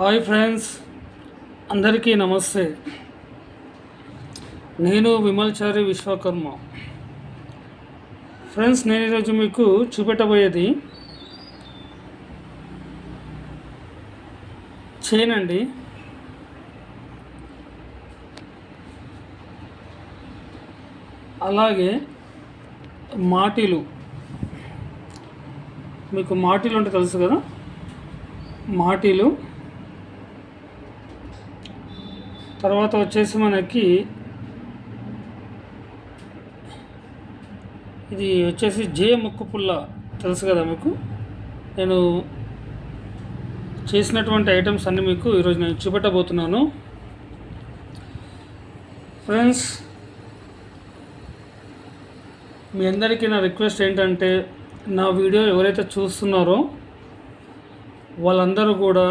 Hi friends అందరికీ నమస్తే. నేను విమల్చారి విశ్వకర్మ. ఫ్రెండ్స్ నేను ఈరోజు మీకు చూపెట్టబోయేది చైన్ అండి. అలాగే మాటిలు. మీకు మాటిలు అంటే తెలుసు కదా? మాటిలు. తర్వాత వచ్చేసి మనకి ఇది వచ్చేసి జే ముక్కు పుల్ల తెలుసు కదా మీకు? నేను చేసినటువంటి ఐటమ్స్ అన్నీ మీకు ఈరోజు నేను చూపెట్టబోతున్నాను. ఫ్రెండ్స్ మీ అందరికీ నా రిక్వెస్ట్ ఏంటంటే నా వీడియో ఎవరైతే చూస్తున్నారో వాళ్ళందరూ కూడా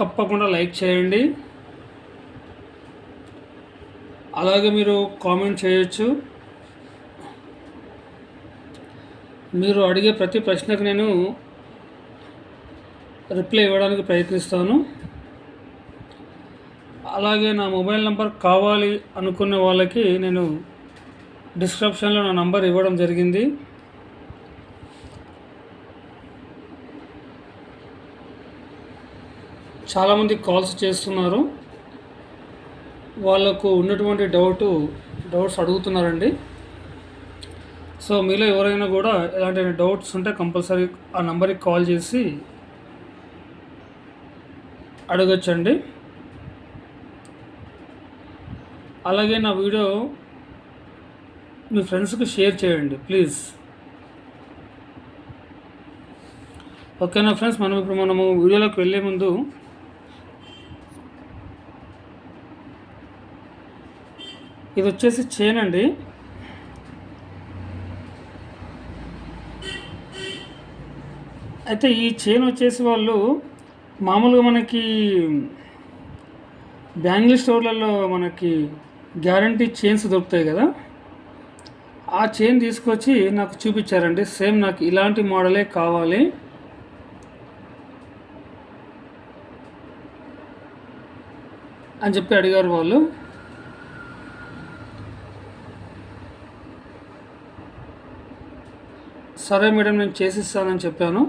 తప్పకుండా లైక్ చేయండి. అలాగే మీరు కామెంట్ చేయొచ్చు. మీరు అడిగే ప్రతి ప్రశ్నకు నేను రిప్లై ఇవ్వడానికి ప్రయత్నిస్తాను. అలాగే నా మొబైల్ నెంబర్ కావాలి అనుకున్న వాళ్ళకి నేను డిస్క్రిప్షన్లో నా నంబర్ ఇవ్వడం జరిగింది. చాలామంది కాల్స్ చేస్తున్నారు. వాళ్ళకు ఉన్నటువంటి డౌట్ డౌట్స్ అడుగుతున్నారండి. సో మీలో ఎవరైనా కూడా ఎలాంటి డౌట్స్ ఉంటే కంపల్సరీ ఆ నెంబర్కి కాల్ చేసి అడగచ్చండి. అలాగే నా వీడియో మీ ఫ్రెండ్స్కి షేర్ చేయండి ప్లీజ్. ఓకేనా ఫ్రెండ్స్? మనం ఇప్పుడు మనము వీడియోలోకి వెళ్ళే ముందు ఇది వచ్చేసి చైన్ అండి. అయితే ఈ చైన్ వచ్చేసి వాళ్ళు మామూలుగా మనకి బ్యాంగిల్ స్టోర్లలో మనకి గ్యారంటీ చైన్స్ దొరుకుతాయి కదా. ఆ చైన్ తీసుకొచ్చి నాకు చూపించారండి. సేమ్ నాకు ఇలాంటి మోడలే కావాలి. అని చెప్పి అడిగారు వాళ్ళు. సరే మేడం నేను చేసిస్తానని చెప్పాను.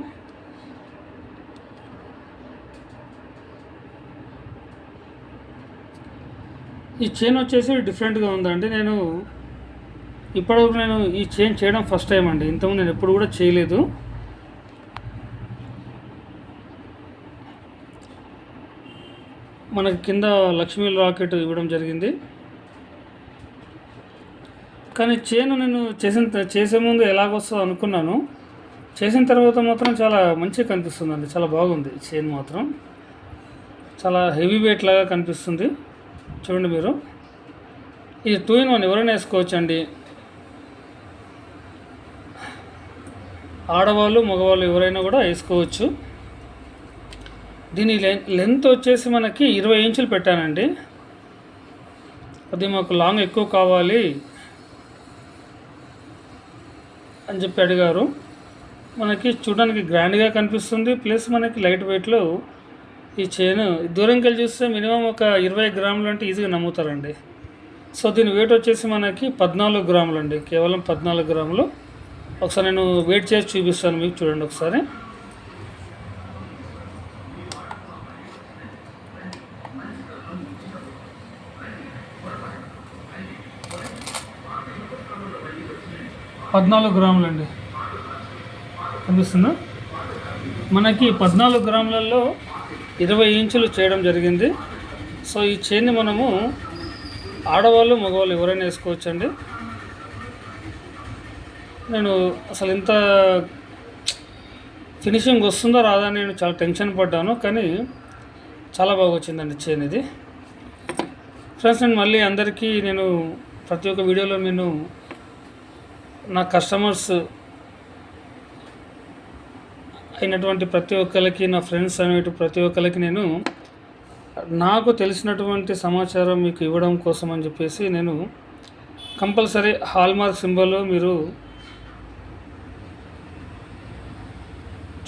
ఈ చైన్ వచ్చేసి డిఫరెంట్గా ఉందండి. నేను ఇప్పటివరకు నేను ఈ చైన్ చేయడం ఫస్ట్ టైం అండి. ఇంతకుముందు నేను ఎప్పుడు కూడా చేయలేదు. మనకి కింద లక్ష్మీ రాకెట్ ఇవ్వడం జరిగింది. కానీ చేను నేను చేసిన చేసే ముందు ఎలాగొస్తుందో అనుకున్నాను. చేసిన తర్వాత మాత్రం చాలా మంచిగా కనిపిస్తుందండి. చాలా బాగుంది చేను మాత్రం. చాలా హెవీ వెయిట్ లాగా కనిపిస్తుంది. చూడండి మీరు. ఇది టూ ఇన్ వన్ ఎవరైనా వేసుకోవచ్చు అండి ఆడవాళ్ళు మగవాళ్ళు ఎవరైనా కూడా వేసుకోవచ్చు. దీని లెంత్ వచ్చేసి మనకి ఇరవై ఇంచులు పెట్టానండి. అది మాకు లాంగ్ ఎక్కువ కావాలి. అని చెప్పి అడిగారు. మనకి చూడడానికి గ్రాండ్గా కనిపిస్తుంది. ప్లస్ మనకి లైట్ వెయిట్లో ఈ చైన్ దూరంకి వెళ్ళి చూస్తే మినిమం ఒక ఇరవై గ్రాములు అంటే ఈజీగా నమ్ముతారండి. సో దీని వెయిట్ వచ్చేసి మనకి పద్నాలుగు గ్రాములు అండి కేవలం పద్నాలుగు గ్రాములు. ఒకసారి నేను వెయిట్ చేసి చూపిస్తాను మీకు చూడండి ఒకసారి. పద్నాలుగు గ్రాములండి. కనిపిస్తుందా? మనకి పద్నాలుగు గ్రాములలో ఇరవై ఇంచులు చేయడం జరిగింది. సో ఈ చైన్ని మనము ఆడవాళ్ళు మగవాళ్ళు ఎవరైనా వేసుకోవచ్చండి. నేను అసలు ఇంత ఫినిషింగ్ వస్తుందో రాదా అని నేను చాలా టెన్షన్ పడ్డాను. కానీ చాలా బాగా వచ్చిందండి చైన్ ఇది. ఫ్రెండ్స్ నేను మళ్ళీ అందరికీ నేను ప్రతి ఒక్క వీడియోలో నేను నా కస్టమర్స్ అయినటువంటి ప్రతి ఒక్కరికి నా ఫ్రెండ్స్ అనేటువంటి ప్రతి ఒక్కరికి నేను నాకు తెలిసినటువంటి సమాచారం మీకు ఇవ్వడం కోసం అని చెప్పేసి నేను కంపల్సరీ హాల్మార్క్ సింబల్ మీరు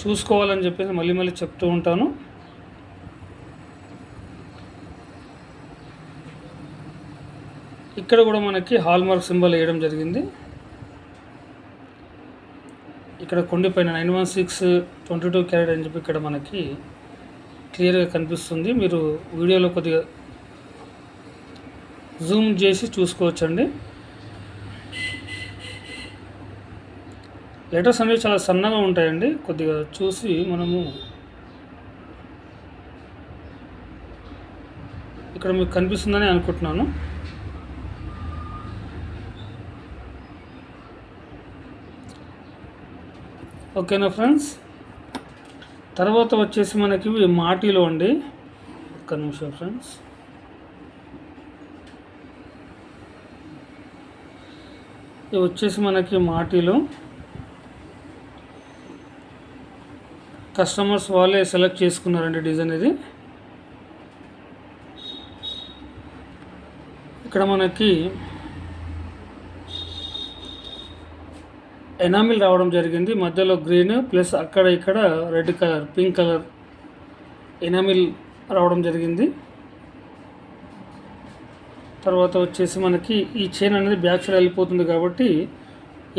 చూసుకోవాలని చెప్పేసి మళ్ళీ మళ్ళీ చెప్తూ ఉంటాను. ఇక్కడ కూడా మనకి హాల్మార్క్ సింబల్ వేయడం జరిగింది. ఇక్కడ కొండిపైన nine one six twenty two carat అని చెప్పి ఇక్కడ మనకి క్లియర్గా కనిపిస్తుంది. మీరు వీడియోలో కొద్దిగా జూమ్ చేసి చూసుకోవచ్చండి. లెటర్స్ అనేవి చాలా సన్నగా ఉంటాయండి. కొద్దిగా చూసి మనము ఇక్కడ మీకు కనిపిస్తుందని అనుకుంటున్నాను. ఓకేనా ఫ్రెండ్స్? తర్వాత వచ్చేసి మనకి ఇవి మాటిలో అండి. ఒక్క నిమిషం ఫ్రెండ్స్. ఇవి వచ్చేసి మనకి మాటిలో. కస్టమర్స్ వాళ్ళే సెలెక్ట్ చేసుకున్నారండి డిజైన్ ఇది. ఇక్కడ మనకి ఎనామిల్ రావడం జరిగింది. మధ్యలో గ్రీన్ ప్లస్ అక్కడ ఇక్కడ red colour pink colour enamel రావడం జరిగింది. తర్వాత వచ్చేసి మనకి ఈ చైన్ అనేది బ్యాక్ సైడ్ వెళ్ళిపోతుంది కాబట్టి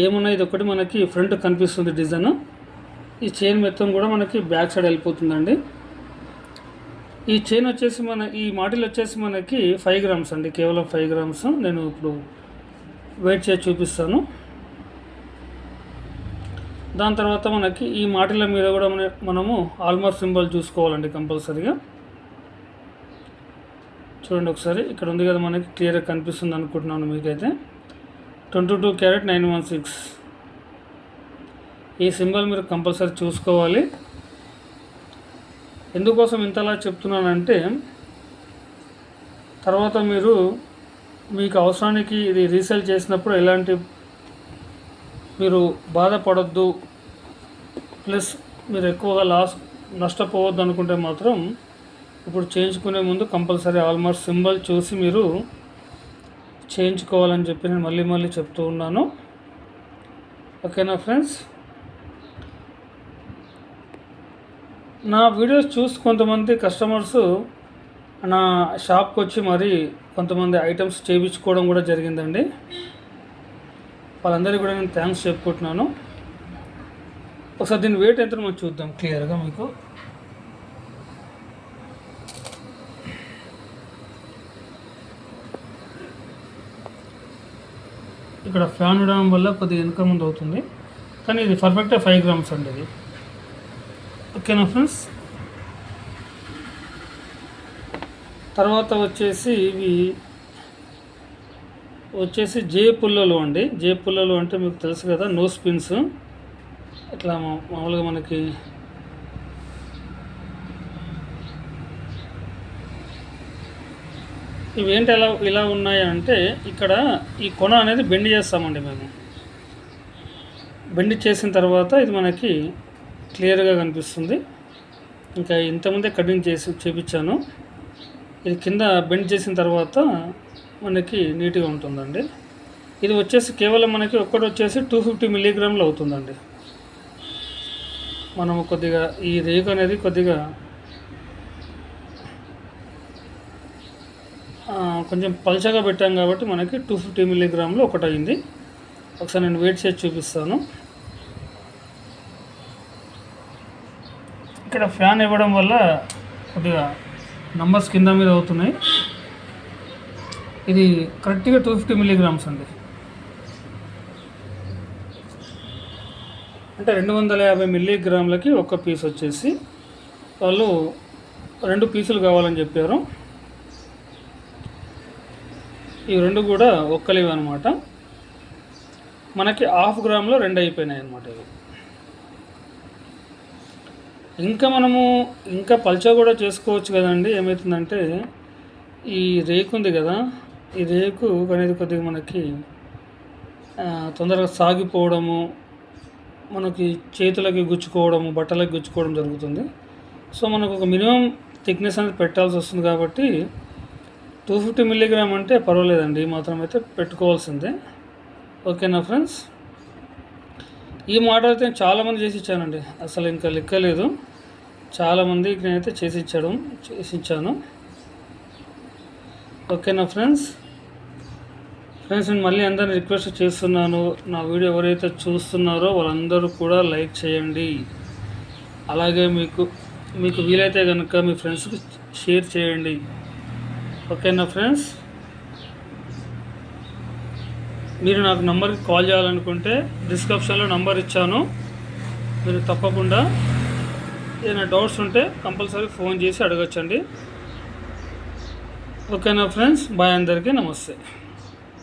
ఏమున్నా ఇది ఒకటి మనకి ఫ్రంట్ కనిపిస్తుంది డిజైన్. ఈ చైన్ మొత్తం కూడా మనకి బ్యాక్ సైడ్ వెళ్ళిపోతుందండి. ఈ చైన్ వచ్చేసి మన ఈ మాటిల్ వచ్చేసి మనకి ఫైవ్ గ్రామ్స్ అండి. కేవలం ఫైవ్ గ్రామ్స్. నేను ఇప్పుడు వెయిట్ చేసి చూపిస్తాను. దాని తర్వాత మనకి ఈ మాటిల మీద కూడా మన మనము ఆల్మార్ సింబల్ చూసుకోవాలండి కంపల్సరీగా. చూడండి ఒకసారి ఇక్కడ ఉంది కదా మనకి క్లియర్గా కనిపిస్తుంది అనుకుంటున్నాను మీకైతే. Twenty two carat nine one six. ఈ సింబల్ మీరు కంపల్సరీ చూసుకోవాలి. ఎందుకోసం ఇంతలా చెప్తున్నానంటే తర్వాత మీరు మీకు అవసరానికి ఇది రీసేల్ చేసినప్పుడు ఎలాంటి మీరు బాధపడద్దు. ప్లస్ మీరు ఎక్కువగా లాస్ నష్టపోవద్దు అనుకుంటే మాత్రం ఇప్పుడు చేయించుకునే ముందు కంపల్సరీ ఆల్మోస్ట్ సింబల్ చూసి మీరు చేయించుకోవాలని చెప్పి నేను మళ్ళీ మళ్ళీ చెప్తూ ఉన్నాను. ఓకేనా ఫ్రెండ్స్? నా వీడియోస్ చూసి కొంతమంది కస్టమర్స్ నా షాప్కి వచ్చి మరి కొంతమంది ఐటమ్స్ చేయించుకోవడం కూడా జరిగిందండి. వాళ్ళందరికీ కూడా నేను థ్యాంక్స్ చెప్పుకుంటున్నాను. ఒకసారి దీని వెయిట్ ఎంత మనం చూద్దాం క్లియర్గా మీకు. ఇక్కడ ఫ్యాన్ ఉండడం వల్ల కొద్దిగా వెనుక ముందు అవుతుంది. కానీ ఇది పర్ఫెక్ట్గా ఫైవ్ గ్రామ్స్ అండి ఇది. ఓకేనా ఫ్రెండ్స్ తర్వాత వచ్చేసి ఇవి వచ్చేసి జే పుల్లలు అండి. జే పుల్లలు అంటే మీకు తెలుసు కదా నో స్పిన్స్. ఇట్లా మామూలుగా మనకి ఇవి ఏంటి ఎలా ఇలా ఉన్నాయి అంటే ఇక్కడ ఈ కొన అనేది బెండ్ చేస్తామండి మేము. బెండ్ చేసిన తర్వాత ఇది మనకి క్లియర్గా కనిపిస్తుంది. ఇంకా ఇంతకుముందే కటింగ్ చేసి చూపించాను. ఇది కింద బెండ్ చేసిన తర్వాత మనకి నీట్గా ఉంటుందండి. ఇది వచ్చేసి కేవలం మనకి ఒక్కటి వచ్చేసి టూ ఫిఫ్టీ మిల్లీగ్రాములు అవుతుందండి. మనము కొద్దిగా ఈ రేగు అనేది కొద్దిగా కొంచెం పల్చగా పెట్టాం కాబట్టి మనకి టూ ఫిఫ్టీ మిల్లీగ్రాములు ఒకటి అయింది ఒకసారి నేను వెయిట్ చేసి చూపిస్తాను. ఇక్కడ ఫ్యాన్ ఇవ్వడం వల్ల కొద్దిగా నంబర్స్ కింద మీద అవుతున్నాయి. ఇది కరెక్ట్గా టూ ఫిఫ్టీ మిల్లీగ్రామ్స్ అండి. అంటే రెండు వందల యాభై మిల్లీగ్రాములకి ఒక పీస్ వచ్చేసి వాళ్ళు రెండు పీసులు కావాలని చెప్పారు. ఈ రెండు కూడా ఒక్కలివి అనమాట మనకి హాఫ్ గ్రామ్లో రెండు అయిపోయినాయి అనమాట ఇవి. ఇంకా మనము ఇంకా పల్చా కూడా చేసుకోవచ్చు కదండి. ఏమవుతుందంటే ఈ రేకు ఉంది కదా ఈ రేకు అనేది కొద్దిగా మనకి తొందరగా సాగిపోవడము మనకి చేతులకి గుచ్చుకోవడము బట్టలకి గుచ్చుకోవడం జరుగుతుంది. సో మనకు ఒక మినిమం థిక్నెస్ అనేది పెట్టాల్సి వస్తుంది కాబట్టి టూ ఫిఫ్టీ మిల్లీగ్రామ్ అంటే పర్వాలేదండి మాత్రం అయితే పెట్టుకోవాల్సిందే. ఓకేనా ఫ్రెండ్స్? ఈ మోడల్ అయితే నేను చాలామంది చేసి ఇచ్చానండి అసలు ఇంకా లెక్కలేదు. చాలామందికి నేనైతే చేసి ఇచ్చడం చేసి ఇచ్చాను. ఓకేనా ఫ్రెండ్స్? ఫ్రెండ్స్ నేను మళ్ళీ అందరిని రిక్వెస్ట్ చేస్తున్నాను. నా వీడియో ఎవరైతే చూస్తున్నారో వాళ్ళందరూ కూడా లైక్ చేయండి. అలాగే మీకు మీకు వీలైతే కనుక మీ ఫ్రెండ్స్కి షేర్ చేయండి. ఓకేనా ఫ్రెండ్స్? మీరు నాకు నంబర్కి కాల్ చేయాలనుకుంటే డిస్క్రిప్షన్లో నంబర్ ఇచ్చాను. మీరు తప్పకుండా ఏదైనా డౌట్స్ ఉంటే కంపల్సరీ ఫోన్ చేసి అడగచ్చండి. ఓకేనా ఫ్రెండ్స్? బాయ్ అందరికీ నమస్తే.